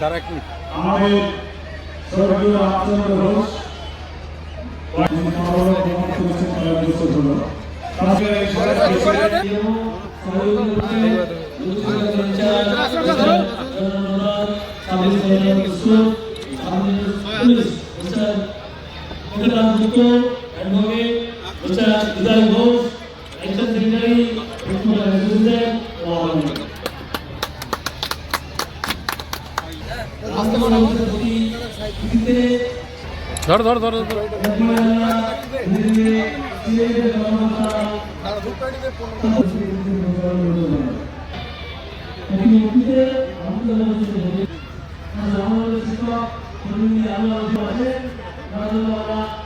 দাঁড়া মিনিট আমাদের স্বর্গীয় রামচন্দ্র ঘোষ যিনি মনোরম ভ্রমণ ধর ধর ধর ধর ধর। রামচন্দ্র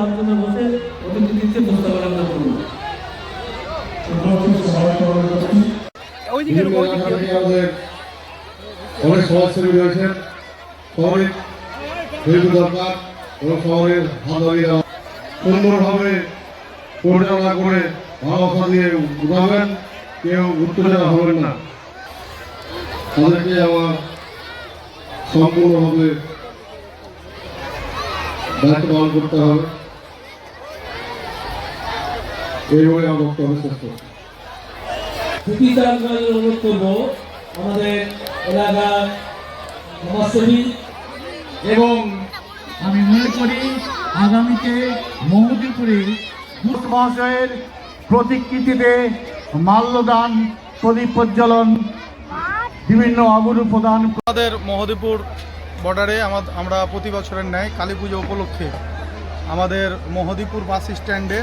সত্যি রামচন্দ্র ঘোষে অতিথিত্বে প্রস্তাবনা থেকে আমাদের অনেক সমাজসেবী রয়েছেন। শহরে যেহেতু দরকার এবং শহরের বান্ধবীরা সুন্দরভাবে পরিচালনা করে ভালোবাসা দিয়ে উঠাবেন কেউ উত্তেজনা হবেন না। তাদেরকে আমার সম্পূর্ণভাবে দায়িত্ব পালন করতে হবে। এইভাবে আমার বক্তব্য শেষ অনুরোধ করব আমাদের এলাকার সমাজসেবী এবং আমি মনে করি আগামীতে মহদীপুরে ঘোষ মহাশয়ের প্রতিকৃতিতে মাল্যদান, প্রদীপ প্রজ্বলন, বিভিন্ন অবরূপ প্রদান আমাদের মহদীপুর বর্ডারে আমা- আমরা প্রতি বছরের ন্যায় কালী পুজো উপলক্ষে আমাদের মহদীপুর বাস স্ট্যান্ডে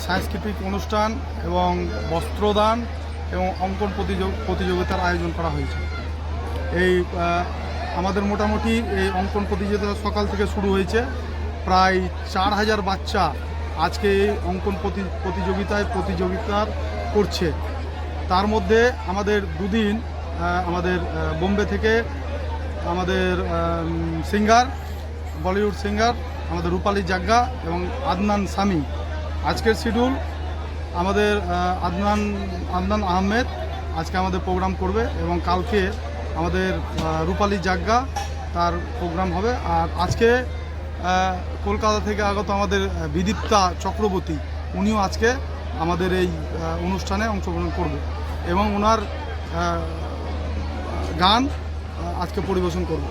সাংস্কৃতিক অনুষ্ঠান এবং বস্ত্রদান এবং অঙ্কন প্রতিযোগ- প্রতিযোগিতার আয়োজন করা হয়েছে। এই আমাদের মোটামুটি এই অঙ্কন প্রতিযোগিতা সকাল থেকে শুরু হয়েছে। প্রায় চার হাজার বাচ্চা আজকে এই অঙ্কন প্রতি, প্রতিযোগিতায় প্রতিযোগিতা করছে। তার মধ্যে আমাদের দুদিন আমাদের বোম্বে থেকে আমাদের সিঙ্গার, বলিউড সিঙ্গার, আমাদের রূপালী জাগ্গা এবং আদনান সামি। আজকের শিডিউল আমাদের আদনান আদনান আহমেদ আজকে আমাদের প্রোগ্রাম করবে এবং কালকে আমাদের রূপালী জাগ্গা তার প্রোগ্রাম হবে। আর আজকে কলকাতা থেকে আগত আমাদের বিদীপ্তা চক্রবর্তী, উনিও আজকে আমাদের এই অনুষ্ঠানে অংশগ্রহণ করবে এবং ওনার গান আজকে পরিবেশন করবে।